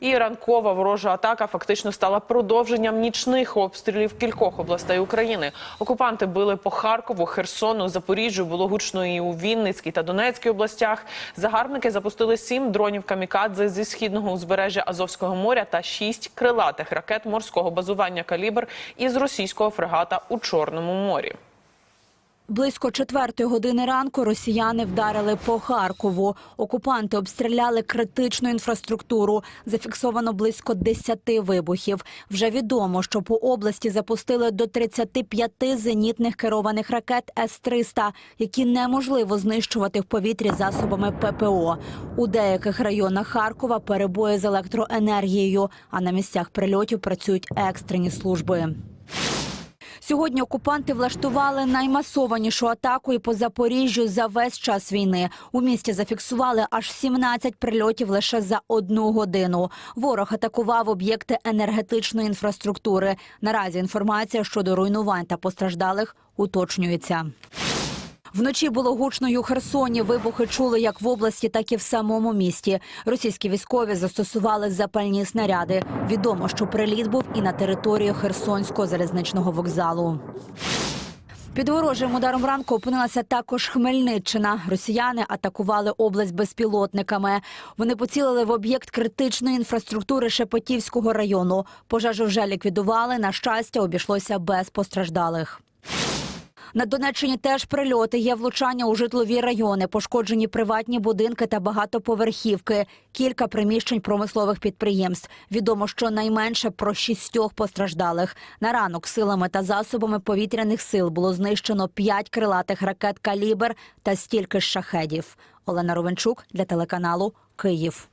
І ранкова ворожа атака фактично стала продовженням нічних обстрілів кількох областей України. Окупанти били по Харкову, Херсону, Запоріжжю. Було гучно і у Вінницькій та Донецькій областях. Загарбники запустили сім дронів камікадзе зі східного узбережжя Азовського моря та шість крилатих ракет морського базування калібр із російського фрегата у Чорному морі. Близько четвертої години ранку росіяни вдарили по Харкову. Окупанти обстріляли критичну інфраструктуру. Зафіксовано близько 10 вибухів. Вже відомо, що по області запустили до 35 зенітних керованих ракет С-300, які неможливо знищувати в повітрі засобами ППО. У деяких районах Харкова перебої з електроенергією, а на місцях прильотів працюють екстрені служби. Сьогодні окупанти влаштували наймасованішу атаку і по Запоріжжю за весь час війни. У місті зафіксували аж 17 прильотів лише за одну годину. Ворог атакував об'єкти енергетичної інфраструктури. Наразі інформація щодо руйнувань та постраждалих уточнюється. Вночі було гучно у Херсоні. Вибухи чули як в області, так і в самому місті. Російські військові застосували запальні снаряди. Відомо, що приліт був і на території Херсонського залізничного вокзалу. Під ворожим ударом ранку опинилася також Хмельниччина. Росіяни атакували область безпілотниками. Вони поцілили в об'єкт критичної інфраструктури Шепетівського району. Пожежу вже ліквідували. На щастя, обійшлося без постраждалих. На Донеччині теж прильоти. Є влучання у житлові райони, пошкоджені приватні будинки та багатоповерхівки. Кілька приміщень промислових підприємств. Відомо, що найменше про шістьох постраждалих. На ранок силами та засобами повітряних сил було знищено п'ять крилатих ракет «Калібр» та стільки ж шахедів. Олена Ровенчук для телеканалу Київ.